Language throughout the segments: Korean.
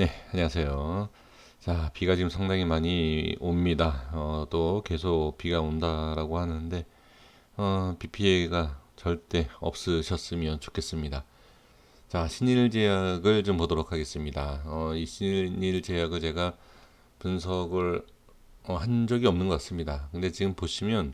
네, 안녕하세요. 자, 비가 지금 상당히 많이 옵니다. 어, 또 계속 비가 온다라고 하는데, 어, 비 피해가 절대 없으셨으면 좋겠습니다. 자, 신일 제약을 좀 보도록 하겠습니다. 어, 이 신일 제약을 제가 분석을 어, 한 적이 없는 것 같습니다. 근데 지금 보시면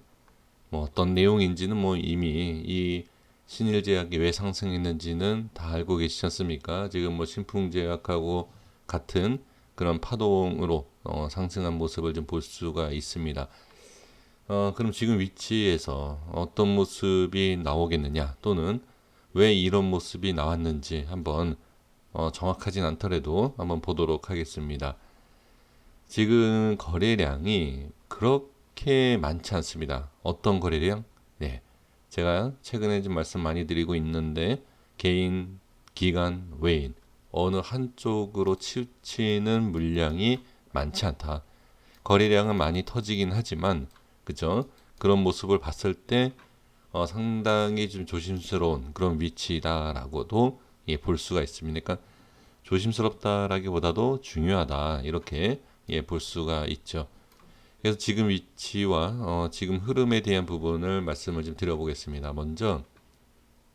뭐 어떤 내용인지는 뭐 이미 이 신일제약이 왜 상승했는지는 다 알고 계시지 않습니까? 지금 뭐 신풍제약하고 같은 그런 파동으로 어, 상승한 모습을 좀 볼 수가 있습니다. 어, 그럼 지금 위치에서 어떤 모습이 나오겠느냐 또는 왜 이런 모습이 나왔는지 한번 어, 정확하진 않더라도 한번 보도록 하겠습니다. 지금 거래량이 그렇게 많지 않습니다. 어떤 거래량? 네. 제가 최근에 좀 말씀 많이 드리고 있는데 개인, 기관, 외인 어느 한쪽으로 치우치는 물량이 많지 않다. 거래량은 많이 터지긴 하지만 그죠? 그런 모습을 봤을 때 어, 상당히 좀 조심스러운 그런 위치다라고도 예, 볼 수가 있습니다. 그러니까 조심스럽다라기보다도 중요하다 이렇게 예, 볼 수가 있죠. 그래서 지금 위치와 어, 지금 흐름에 대한 부분을 말씀을 좀 드려보겠습니다. 먼저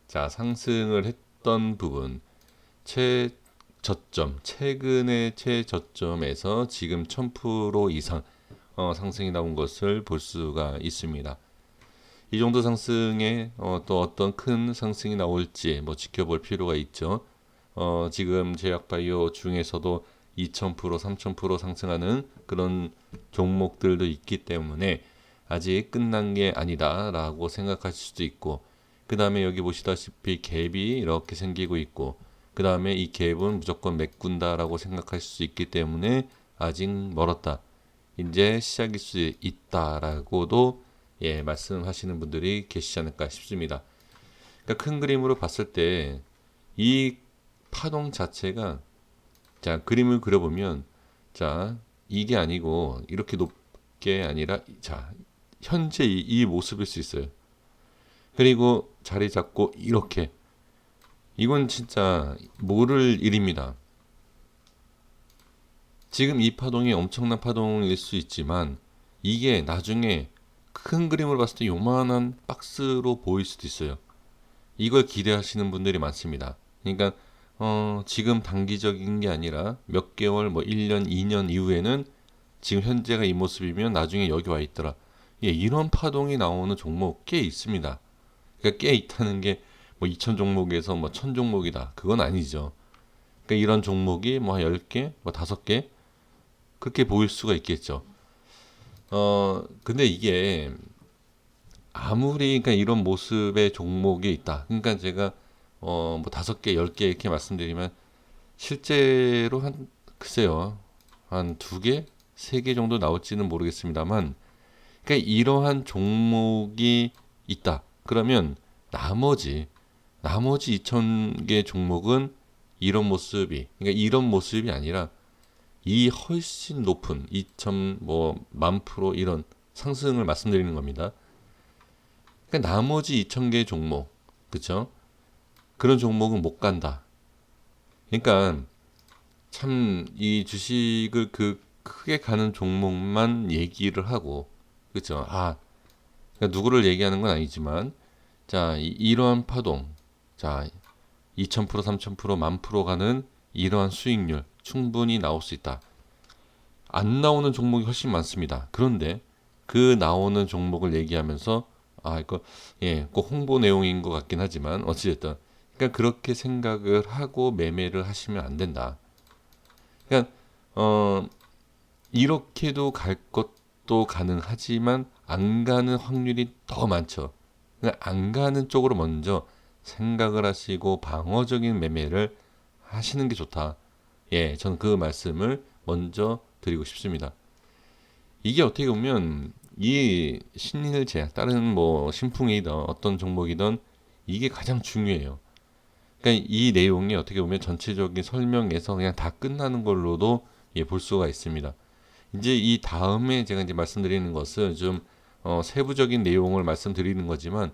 자 상승을 했던 부분 최 저점 최근의 최저점에서 지금 1000% 이상 어, 상승이 나온 것을 볼 수가 있습니다. 이 정도 상승에 어, 또 어떤 큰 상승이 나올지 뭐 지켜볼 필요가 있죠. 어, 지금 제약바이오 중에서도 2000% 3000% 상승하는 그런 종목들도 있기 때문에 아직 끝난 게 아니다라고 생각하실 수도 있고 그 다음에 여기 보시다시피 갭이 이렇게 생기고 있고 그 다음에 이 갭은 무조건 메꾼다라고 생각하실 수 있기 때문에 아직 멀었다. 이제 시작일 수 있다라고도 예, 말씀하시는 분들이 계시지 않을까 싶습니다. 그러니까 큰 그림으로 봤을 때 이 파동 자체가 자, 그림을 그려보면 자, 이게 아니고 이렇게 높게 아니라 자, 현재 이, 이 모습일 수 있어요. 그리고 자리 잡고 이렇게 이건 진짜 모를 일입니다. 지금 이 파동이 엄청난 파동일 수 있지만 이게 나중에 큰 그림으로 봤을 때 요만한 박스로 보일 수도 있어요. 이걸 기대하시는 분들이 많습니다. 그러니까 어, 지금 단기적인 게 아니라 몇 개월, 뭐 1년, 2년 이후에는 지금 현재가 이 모습이면 나중에 여기 와 있더라. 예, 이런 파동이 나오는 종목 꽤 있습니다. 그러니까 꽤 있다는 게 뭐 2천 종목에서 뭐1000 종목이다. 그건 아니죠. 그러니까 이런 종목이 뭐 10개, 뭐 5개 그렇게 보일 수가 있겠죠. 어, 근데 이게 아무리 그러니까 이런 모습의 종목이 있다. 그러니까 제가 어, 뭐 다섯 개, 열 개 이렇게 말씀드리면 실제로 한 글쎄요. 한 두 개, 세 개 정도 나올지는 모르겠습니다만 그러니까 이러한 종목이 있다. 그러면 나머지 나머지 2,000개 종목은 이런 모습이 그러니까 이런 모습이 아니라 이 훨씬 높은 2,000뭐 프로 이런 상승을 말씀드리는 겁니다. 그러니까 나머지 2,000개 종목 그렇죠? 그런 종목은 못 간다. 그러니까 참 이 주식을 그 크게 가는 종목만 얘기를 하고 그렇죠. 아 그러니까 누구를 얘기하는 건 아니지만 자 이, 러한 파동 자 2000% 3000%만 프로 가는 이러한 수익률 충분히 나올 수 있다. 안 나오는 종목이 훨씬 많습니다. 그런데 그 나오는 종목을 얘기하면서 아 이거 예 꼭 홍보 내용인 것 같긴 하지만 어찌됐든 그러니까 그렇게 생각을 하고 매매를 하시면 안 된다. 그러니까 어 이렇게도 갈 것도 가능하지만 안 가는 확률이 더 많죠. 그러니까 안 가는 쪽으로 먼저 생각을 하시고 방어적인 매매를 하시는 게 좋다. 예, 저는 그 말씀을 먼저 드리고 싶습니다. 이게 어떻게 보면 이 제약, 다른 뭐 신풍이든 어떤 종목이든 이게 가장 중요해요. 그러니까 이 내용이 어떻게 보면 전체적인 설명에서 그냥 다 끝나는 걸로도 예, 볼 수가 있습니다. 이제 이 다음에 제가 이제 말씀드리는 것은 좀 어, 세부적인 내용을 말씀드리는 거지만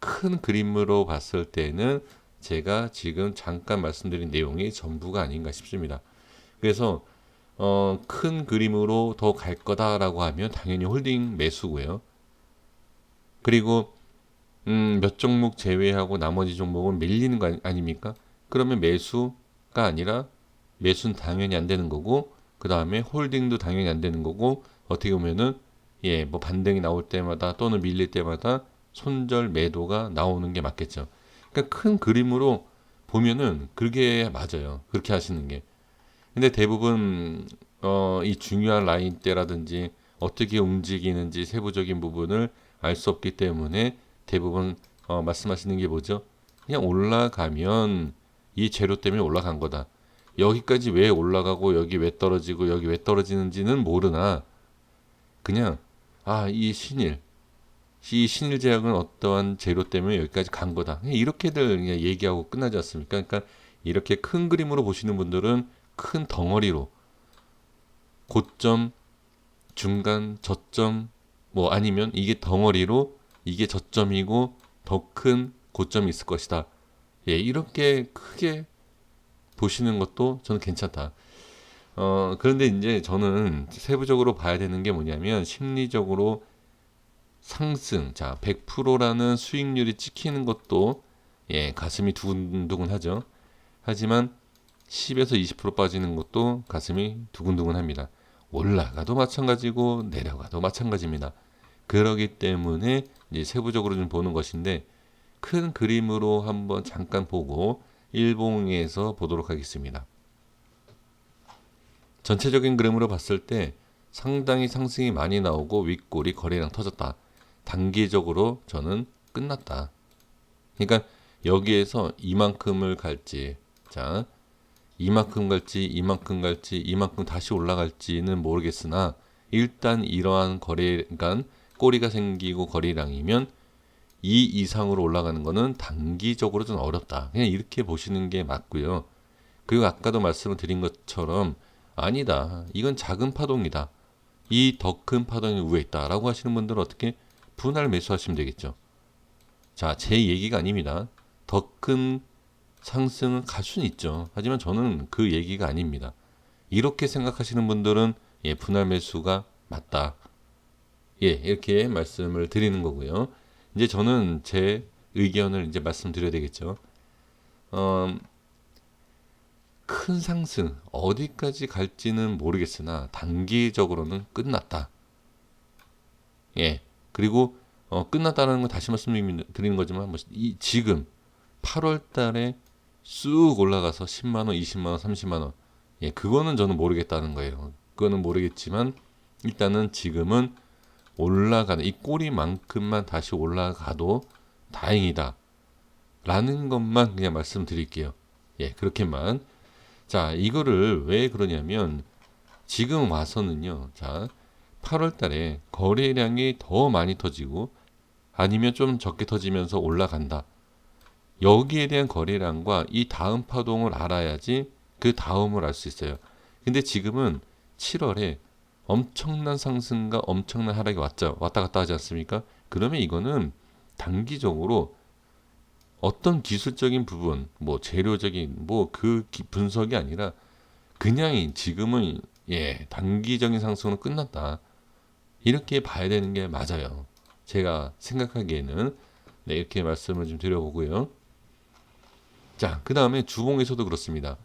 큰 그림으로 봤을 때는 제가 지금 잠깐 말씀드린 내용이 전부가 아닌가 싶습니다. 그래서 어, 큰 그림으로 더 갈 거다라고 하면 당연히 홀딩 매수고요. 그리고 음, 몇 종목 제외하고 나머지 종목은 밀리는 거 아닙니까? 그러면 매수가 아니라 매수는 당연히 안 되는 거고 그 다음에 홀딩도 당연히 안 되는 거고 어떻게 보면은 예, 뭐 반등이 나올 때마다 또는 밀릴 때마다 손절 매도가 나오는 게 맞겠죠. 그러니까 큰 그림으로 보면은 그게 맞아요. 그렇게 하시는 게. 근데 대부분 어, 이 중요한 라인 때라든지 어떻게 움직이는지 세부적인 부분을 알 수 없기 때문에 대부분 어, 말씀하시는 게 뭐죠? 그냥 올라가면 이 재료 때문에 올라간 거다. 여기까지 왜 올라가고 여기 왜 떨어지고 여기 왜 떨어지는지는 모르나 그냥 아 이 신일 이 신일 제약은 어떠한 재료 때문에 여기까지 간 거다. 이렇게들 그냥 얘기하고 끝나지 않습니까? 그러니까 이렇게 큰 그림으로 보시는 분들은 큰 덩어리로 고점, 중간, 저점 뭐 아니면 이게 덩어리로 이게 저점이고 더 큰 고점이 있을 것이다. 예, 이렇게 크게 보시는 것도 저는 괜찮다. 어, 그런데 이제 저는 세부적으로 봐야 되는 게 뭐냐면 심리적으로 상승, 자, 100%라는 수익률이 찍히는 것도 예, 가슴이 두근두근 하죠. 하지만 10에서 20% 빠지는 것도 가슴이 두근두근 합니다. 올라가도 마찬가지고 내려가도 마찬가지입니다. 그러기 때문에 이제 세부적으로 좀 보는 것인데 큰 그림으로 한번 잠깐 보고 일봉에서 보도록 하겠습니다. 전체적인 그림으로 봤을 때 상당히 상승이 많이 나오고 윗골이 거래량 터졌다. 단기적으로 저는 끝났다. 그러니까 여기에서 이만큼을 갈지, 자, 이만큼 갈지, 이만큼 갈지, 이만큼 다시 올라갈지는 모르겠으나 일단 이러한 거래, 그러니까 꼬리가 생기고 거래량이면 이 이상으로 올라가는 거는 단기적으로 좀 어렵다. 그냥 이렇게 보시는 게 맞고요. 그리고 아까도 말씀을 드린 것처럼 아니다. 이건 작은 파동이다. 이 더 큰 파동이 위에 있다라고 하시는 분들은 어떻게 분할 매수하시면 되겠죠. 자, 제 얘기가 아닙니다. 더 큰 상승은 갈 수는 있죠. 하지만 저는 그 얘기가 아닙니다. 이렇게 생각하시는 분들은 예, 분할 매수가 맞다. 예, 이렇게 말씀을 드리는 거고요. 이제 저는 제 의견을 이제 말씀드려야 되겠죠. 어, 큰 상승 어디까지 갈지는 모르겠으나 단기적으로는 끝났다. 예. 그리고 어, 끝났다는 건 다시 말씀드리는 거지만 뭐 이, 지금 8월 달에 쑥 올라가서 10만 원, 20만 원, 30만 원. 예, 그거는 저는 모르겠다는 거예요. 그거는 모르겠지만 일단은 지금은 올라가는 이 꼬리만큼만 다시 올라가도 다행이다. 라는 것만 그냥 말씀드릴게요. 예, 그렇게만. 자, 이거를 왜 그러냐면 지금 와서는요. 자, 8월 달에 거래량이 더 많이 터지고 아니면 좀 적게 터지면서 올라간다. 여기에 대한 거래량과 이 다음 파동을 알아야지 그 다음을 알 수 있어요. 근데 지금은 7월에 엄청난 상승과 엄청난 하락이 왔죠. 왔다 갔다 하지 않습니까? 그러면 이거는 단기적으로 어떤 기술적인 부분, 뭐 재료적인 뭐 그 분석이 아니라 그냥 지금은 예, 단기적인 상승은 끝났다. 이렇게 봐야 되는 게 맞아요. 제가 생각하기에는 네, 이렇게 말씀을 좀 드려보고요. 자, 그 다음에 주봉에서도 그렇습니다.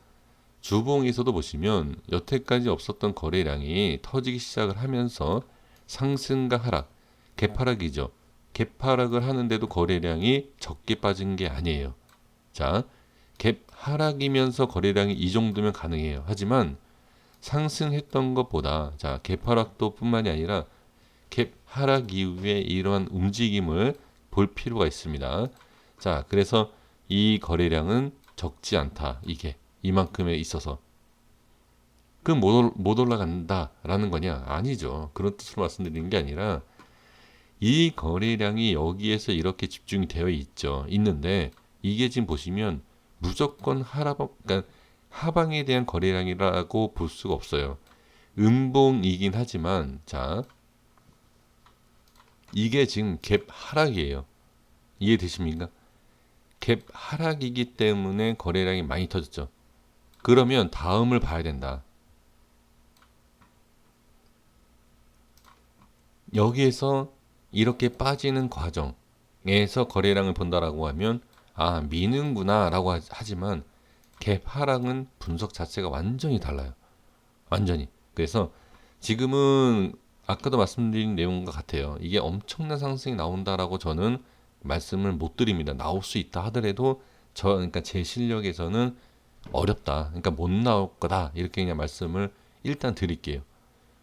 주봉에서도 보시면 여태까지 없었던 거래량이 터지기 시작을 하면서 상승과 하락, 개파락이죠. 개파락을 하는데도 거래량이 적게 빠진 게 아니에요. 자, 갭 하락이면서 거래량이 이 정도면 가능해요. 하지만 상승했던 것보다 자, 개파락도 뿐만이 아니라 갭 하락 이후에 이러한 움직임을 볼 필요가 있습니다. 자, 그래서 이 거래량은 적지 않다. 이게 이만큼에 있어서 그못 못 올라간다라는 거냐? 아니죠. 그런 뜻으로 말씀드리는 게 아니라 이 거래량이 여기에서 이렇게 집중이 되어 있죠. 있는데 이게 지금 보시면 무조건 하락, 그러니까 하방에 대한 거래량이라고 볼 수가 없어요. 음봉이긴 하지만 자 이게 지금 갭 하락이에요. 이해되십니까? 갭 하락이기 때문에 거래량이 많이 터졌죠. 그러면 다음을 봐야 된다. 여기에서 이렇게 빠지는 과정에서 거래량을 본다라고 하면 아 미는구나라고 하지만 갭 하락은 분석 자체가 완전히 달라요. 완전히. 그래서 지금은 아까도 말씀드린 내용과 같아요. 이게 엄청난 상승이 나온다라고 저는 말씀을 못 드립니다. 나올 수 있다 하더라도 저 그러니까 제 실력에서는 어렵다. 그러니까 못 나올 거다. 이렇게 그냥 말씀을 일단 드릴게요.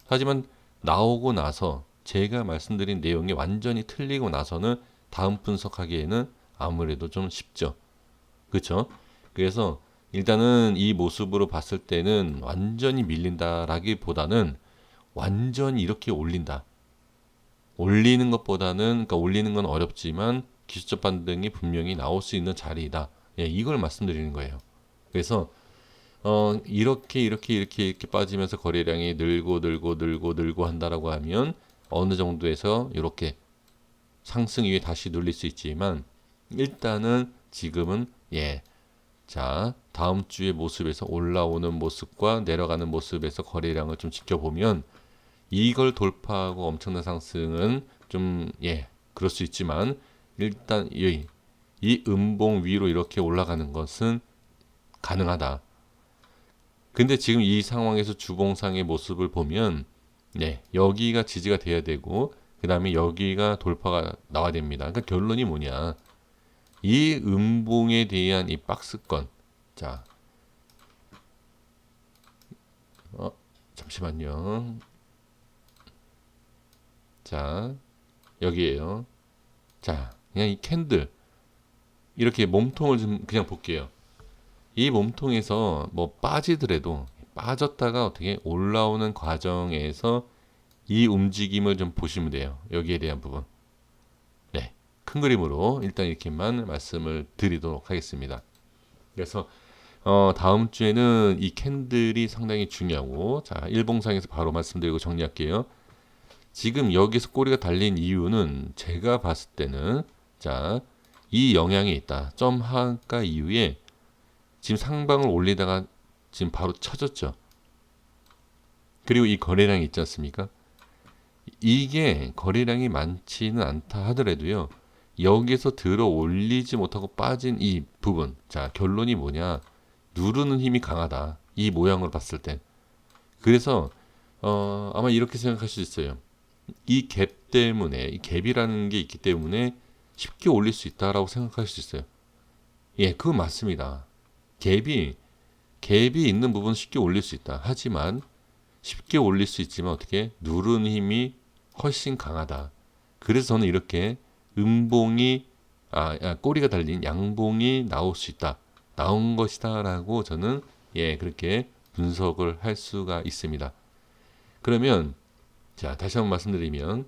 하지만 나오고 나서 제가 말씀드린 내용이 완전히 틀리고 나서는 다음 분석하기에는 아무래도 좀 쉽죠. 그렇죠? 그래서 일단은 이 모습으로 봤을 때는 완전히 밀린다라기보다는 완전히 이렇게 올린다. 올리는 것보다는 그러니까 올리는 건 어렵지만 기술적 반등이 분명히 나올 수 있는 자리이다. 예, 이걸 말씀드리는 거예요. 그래서 어, 이렇게 이렇게 이렇게 이렇게 빠지면서 거래량이 늘고 늘고 늘고 늘고 한다라고 하면 어느 정도에서 이렇게 상승 위에 다시 눌릴 수 있지만 일단은 지금은 예. 자, 다음 주의 모습에서 올라오는 모습과 내려가는 모습에서 거래량을 좀 지켜보면 이걸 돌파하고 엄청난 상승은 좀 예, 그럴 수 있지만 일단 이, 이 음봉 위로 이렇게 올라가는 것은 가능하다. 근데 지금 이 상황에서 주봉상의 모습을 보면 네, 여기가 지지가 돼야 되고 그 다음에 여기가 돌파가 나와야 됩니다. 그러니까 결론이 뭐냐? 이 음봉에 대한 이 박스권. 자. 어, 잠시만요. 자, 여기에요. 자, 그냥 이 캔들. 이렇게 몸통을 좀 그냥 볼게요. 이 몸통에서 뭐 빠지더라도 빠졌다가 어떻게 올라오는 과정에서 이 움직임을 좀 보시면 돼요. 여기에 대한 부분. 네. 큰 그림으로 일단 이렇게만 말씀을 드리도록 하겠습니다. 그래서 어, 다음 주에는 이 캔들이 상당히 중요하고 자, 일봉상에서 바로 말씀드리고 정리할게요. 지금 여기서 꼬리가 달린 이유는 제가 봤을 때는 자, 이 영향이 있다. 점 하가 이후에 지금 상방을 올리다가 지금 바로 쳐졌죠. 그리고 이 거래량이 있지 않습니까? 이게 거래량이 많지는 않다 하더라도요. 여기서 들어 올리지 못하고 빠진 이 부분. 자, 결론이 뭐냐? 누르는 힘이 강하다. 이 모양으로 봤을 때. 그래서 어, 아마 이렇게 생각할 수 있어요. 이 갭 때문에 이 갭이라는 게 있기 때문에 쉽게 올릴 수 있다라고 생각할 수 있어요. 예, 그거 맞습니다. 갭이 갭이 있는 부분 쉽게 올릴 수 있다. 하지만 쉽게 올릴 수 있지만 어떻게 누르는 힘이 훨씬 강하다. 그래서 저는 이렇게 음봉이 아, 아, 꼬리가 달린 양봉이 나올 수 있다. 나온 것이다라고 저는 예 그렇게 분석을 할 수가 있습니다. 그러면 자 다시 한번 말씀드리면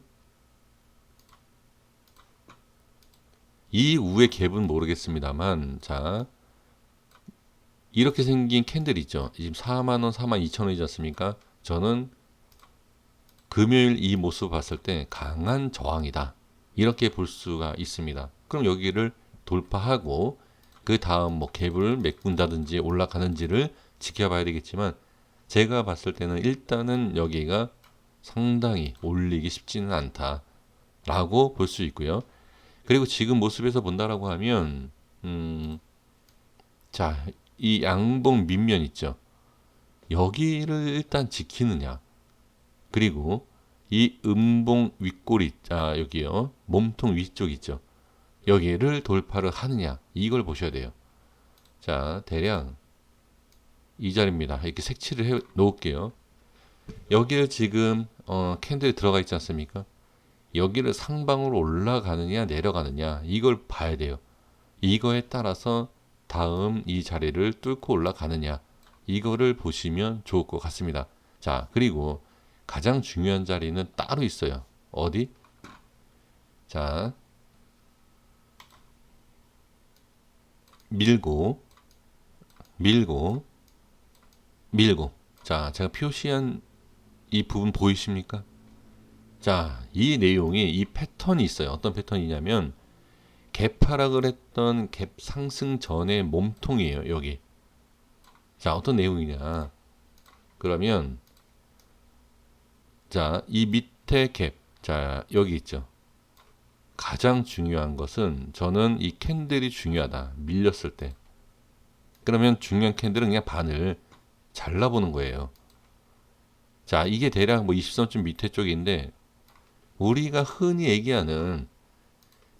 이 우의 갭은 모르겠습니다만 자 이렇게 생긴 캔들 있죠. 지금 4만 원, 4만 2천 원이지 않습니까? 저는 금요일 이 모습 봤을 때 강한 저항이다. 이렇게 볼 수가 있습니다. 그럼 여기를 돌파하고 그 다음 뭐 갭을 메꾼다든지 올라가는지를 지켜봐야 되겠지만 제가 봤을 때는 일단은 여기가 상당히 올리기 쉽지는 않다라고 볼 수 있고요. 그리고 지금 모습에서 본다라고 하면 음, 자, 이 양봉 밑면 있죠. 여기를 일단 지키느냐. 그리고 이 음봉 윗꼬리, 아, 여기요. 몸통 위쪽 있죠. 여기를 돌파를 하느냐. 이걸 보셔야 돼요. 자, 대략 이 자리입니다. 이렇게 색칠을 해 놓을게요. 여기를 지금 어, 캔들이 들어가 있지 않습니까? 여기를 상방으로 올라가느냐 내려가느냐 이걸 봐야 돼요. 이거에 따라서 다음 이 자리를 뚫고 올라가느냐 이거를 보시면 좋을 것 같습니다. 자 그리고 가장 중요한 자리는 따로 있어요. 어디? 자 밀고 밀고 밀고 자 제가 표시한 이 부분 보이십니까? 자, 이 내용이 이 패턴이 있어요. 어떤 패턴이냐면 갭 하락을 했던 갭 상승 전의 몸통이에요. 여기. 자, 어떤 내용이냐? 그러면 자, 이 밑에 갭. 자, 여기 있죠. 가장 중요한 것은 저는 이 캔들이 중요하다. 밀렸을 때. 그러면 중요한 캔들은 그냥 반을 잘라보는 거예요. 자, 이게 대략 뭐 20선쯤 밑에 쪽인데 우리가 흔히 얘기하는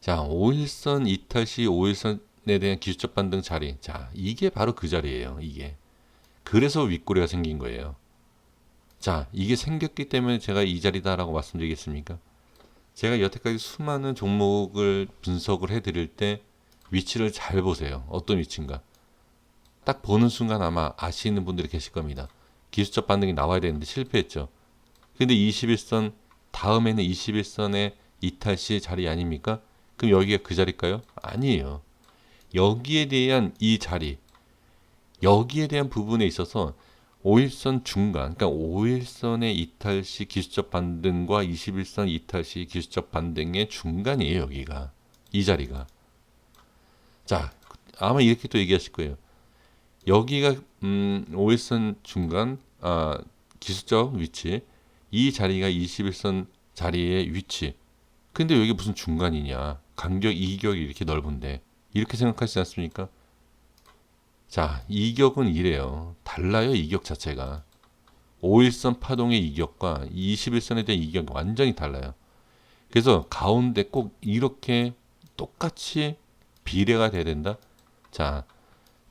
자, 5일선 이탈 시 5일선에 대한 기술적 반등 자리. 자, 이게 바로 그 자리예요. 이게. 그래서 윗꼬리가 생긴 거예요. 자, 이게 생겼기 때문에 제가 이 자리다라고 말씀드리겠습니까? 제가 여태까지 수많은 종목을 분석을 해 드릴 때 위치를 잘 보세요. 어떤 위치인가? 딱 보는 순간 아마 아시는 분들이 계실 겁니다. 기술적 반등이 나와야 되는데 실패했죠. 근데 21선 다음에는 21선의 이탈 시 자리 아닙니까? 그럼 여기가 그 자리일까요? 아니에요. 여기에 대한 이 자리, 여기에 대한 부분에 있어서 5일선 중간, 그러니까 5일선의 이탈 시 기술적 반등과 21선 이탈 시 기술적 반등의 중간이에요, 여기가. 이 자리가. 자, 아마 이렇게 또 얘기하실 거예요. 여기가 음, 5일선 중간 아, 기술적 위치, 이 자리가 21선 자리의 위치. 근데 여기 무슨 중간이냐? 간격 이격이 이렇게 넓은데 이렇게 생각하시지 않습니까? 자, 이격은 이래요. 달라요, 이격 자체가. 5일선 파동의 이격과 21선에 대한 이격이 완전히 달라요. 그래서 가운데 꼭 이렇게 똑같이 비례가 돼야 된다. 자,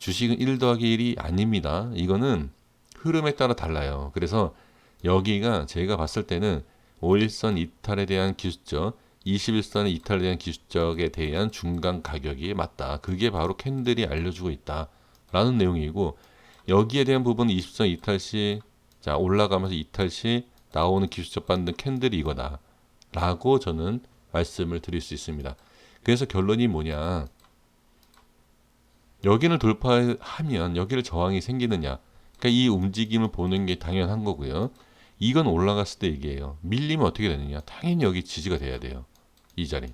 주식은 1 더하기 1이 아닙니다. 이거는 흐름에 따라 달라요. 그래서 여기가 제가 봤을 때는 5일선 이탈에 대한 기술적, 21선 이탈에 대한 기술적에 대한 중간 가격이 맞다. 그게 바로 캔들이 알려주고 있다. 라는 내용이고 여기에 대한 부분은 20선 이탈 시 자, 올라가면서 이탈 시 나오는 기술적 반등 캔들이 이거다. 라고 저는 말씀을 드릴 수 있습니다. 그래서 결론이 뭐냐. 여기를 돌파하면 여기를 저항이 생기느냐. 그러니까 이 움직임을 보는 게 당연한 거고요. 이건 올라갔을 때 얘기해요. 밀리면 어떻게 되느냐. 당연히 여기 지지가 돼야 돼요. 이 자리.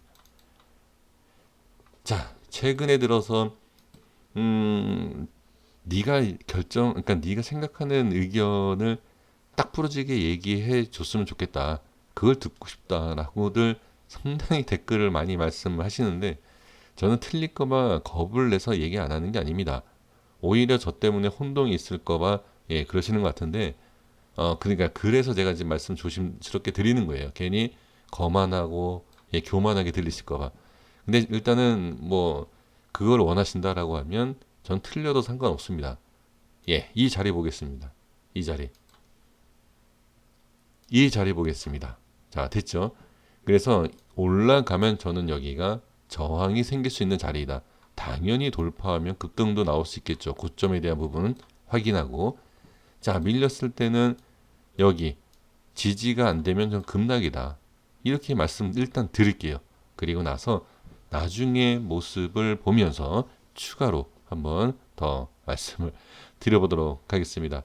자, 최근에 들어서 음, 네가 결정, 그러니까 네가 생각하는 의견을 딱 부러지게 얘기해 줬으면 좋겠다. 그걸 듣고 싶다라고들 상당히 댓글을 많이 말씀하시는데 저는 틀릴까봐 겁을 내서 얘기 안 하는 게 아닙니다. 오히려 저 때문에 혼동이 있을까봐 예 그러시는 것 같은데 어 그러니까 그래서 제가 지금 말씀 조심스럽게 드리는 거예요. 괜히 거만하고 예 교만하게 들리실까봐. 근데 일단은 뭐 그걸 원하신다라고 하면 전 틀려도 상관없습니다. 예, 이 자리 보겠습니다. 이 자리. 이 자리 보겠습니다. 자, 됐죠? 그래서 올라가면 저는 여기가 저항이 생길 수 있는 자리이다. 당연히 돌파하면 급등도 나올 수 있겠죠. 고점에 대한 부분은 확인하고. 자, 밀렸을 때는 여기 지지가 안 되면 좀 급락이다. 이렇게 말씀 일단 드릴게요. 그리고 나서 나중에 모습을 보면서 추가로 한번 더 말씀을 드려보도록 하겠습니다.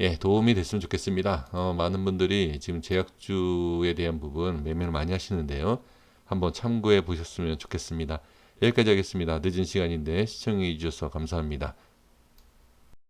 예, 도움이 됐으면 좋겠습니다. 어, 많은 분들이 지금 제약주에 대한 부분 매매를 많이 하시는데요. 한번 참고해 보셨으면 좋겠습니다. 여기까지 하겠습니다. 늦은 시간인데 시청해 주셔서 감사합니다.